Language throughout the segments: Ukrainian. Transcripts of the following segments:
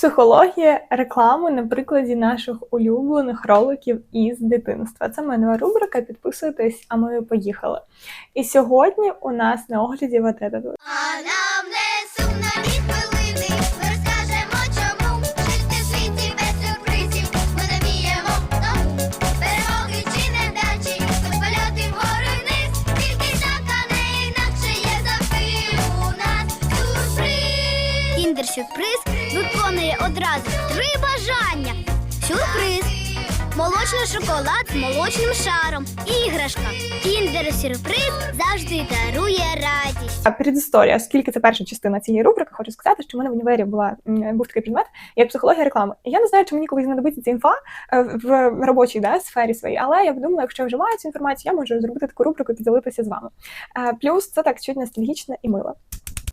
Психологія реклами на прикладі наших улюблених роликів із дитинства. Це моя нова рубрика. Підписуйтесь, а ми поїхали. І сьогодні у нас на огляді вот. Сюрприз. Виконує одразу три бажання. Сюрприз. Молочний шоколад з молочним шаром. Іграшка. Кіндер сюрприз завжди дарує радість. А Предісторія, оскільки це перша частина цієї рубрики, хочу сказати, що в мене в універі була був такий предмет, як психологія реклами. І я не знаю, чи мені колись знадобиться ця інфа е, в робочій да, сфері своїй, але я подумала, якщо я вже маю цю інформацію, я можу зробити таку рубрику і поділитися з вами. Е, Плюс це так чуть ностальгічно і мило.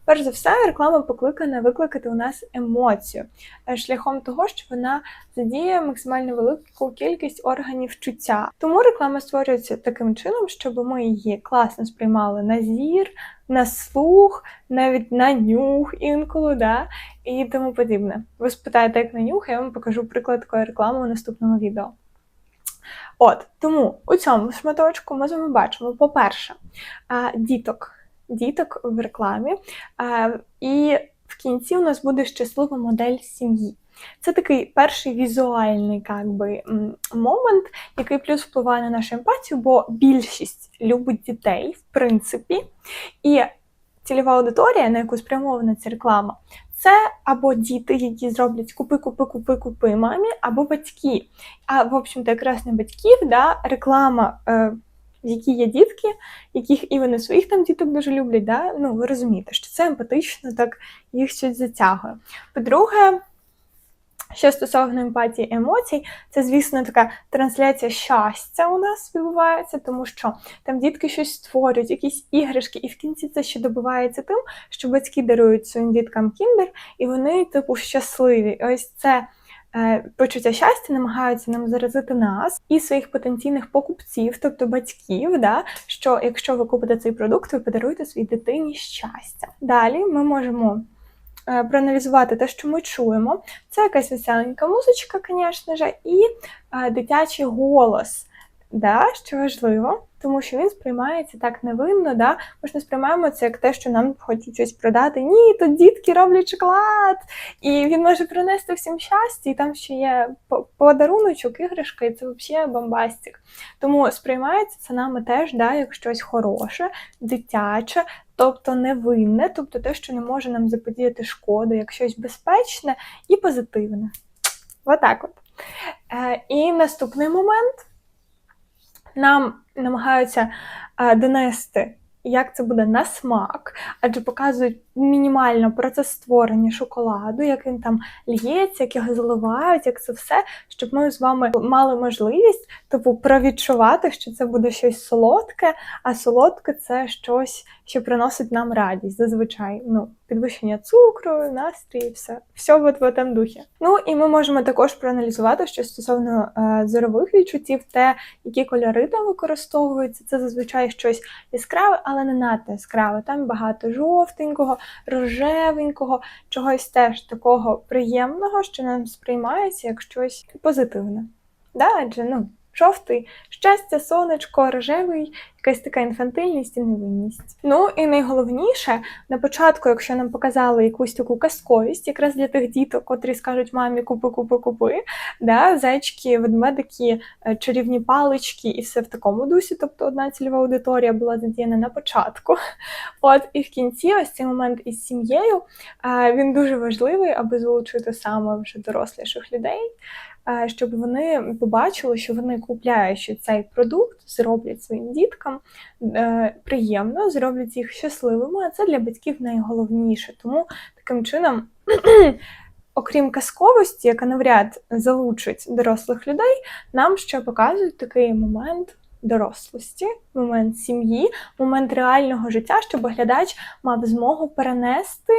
Перш за все, реклама покликана викликати у нас емоцію е, шляхом того, що вона задіє максимально велику кількість органів чуття. Тому реклама створюється таким чином, щоб ми її класно сприймали на зір, на слух, навіть на нюх інколи, да, і тому подібне. Ви спитаєте, як на нюх, я вам покажу приклад такої реклами у наступному відео. От, тому у цьому шматочку ми з вами бачимо, по-перше, діток. Діток в рекламі. І в кінці у нас буде щаслива модель сім'ї. Це такий перший візуальний как би, момент, який плюс впливає на нашу емпатію, бо більшість любить дітей, в принципі, і цільова аудиторія, на яку спрямована ця реклама, це або діти, які зроблять купи, купи, купи, купи мамі, або батьки. А в общем-то, якраз не батьків, да, реклама, е, в якій є дітки, яких і вони своїх там діток дуже люблять. Да? Ну, ви розумієте, що це емпатично, так їх щось затягує. По-друге, що стосовно емпатії емоцій, це, звісно, така трансляція щастя у нас відбувається, тому що там дітки щось створюють, якісь іграшки, і в кінці це ще добивається тим, що батьки дарують своїм діткам кіндер, і вони, типу, щасливі. Ось це почуття щастя намагаються нам заразити нас і своїх потенційних покупців, тобто батьків, да, що якщо ви купите цей продукт, ви подаруєте своїй дитині щастя. Далі ми можемо е, проаналізувати те, що ми чуємо. Це якась веселенька музичка, звісно ж, і е, дитячий голос, да, що важливо, тому що він сприймається так невинно. Да? Ми ж не сприймаємо це як те, що нам хочуть щось продати. Ні, тут дітки роблять шоколад, і він може принести всім щастя, і там ще є подаруночок, іграшка, і це взагалі бомбастик. Тому сприймається це нами теж да, як щось хороше, дитяче, тобто невинне, тобто те, що не може нам заподіяти шкоду, як щось безпечне і позитивне. Отак от. Е, і наступний момент нам намагаються е, донести, як це буде на смак, адже показують мінімально процес створення шоколаду, як він там л'ється, як його заливають, як це все, щоб ми з вами мали можливість типу провідчувати, що це буде щось солодке, а солодке це щось, що приносить нам радість. Зазвичай ну, підвищення цукру, настрій, все. Все в этом духі. Ну і ми можемо також проаналізувати, що стосовно е, зорових відчуттів, те, які кольори там використовуються, це зазвичай щось яскраве, але не надто яскраве. Там багато жовтенького, рожевенького, чогось теж такого приємного, що нам сприймається як щось позитивне. Да? Адже ну, жовтий щастя, сонечко, рожевий, якась така інфантильність і невинність. Ну і найголовніше, на початку, якщо нам показали якусь таку казковість, якраз для тих діток, котрі скажуть мамі купи, купи, купи, да, зайчики, ведмедики, е, чарівні палички і все в такому дусі. Тобто одна цільова аудиторія була задіяна на початку. От і в кінці, ось цей момент із сім'єю, е, він дуже важливий, аби залучити саме вже доросліших людей. е, Щоб вони побачили, що вони купляючи цей продукт, зроблять своїм діткам е, приємно, зроблять їх щасливими, а це для батьків найголовніше. Тому таким чином, окрім казковості, яка навряд залучить дорослих людей, нам ще показують такий момент. Дорослості, момент сім'ї, момент реального життя, щоб глядач мав змогу перенести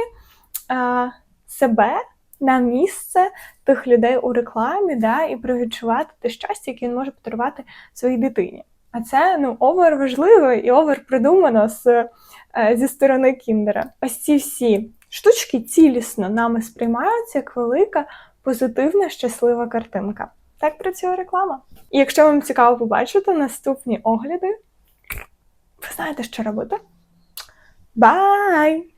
е, себе на місце тих людей у рекламі, да, і провідчувати те щастя, яке він може подарувати своїй дитині. А це ну овер важливо і овер придумано з, е, зі сторони Кіндера. Ось ці всі штучки цілісно нами сприймаються як велика, позитивна, щаслива картинка. Так працює реклама. І якщо вам цікаво побачити наступні огляди, ви знаєте, що робити. Бай!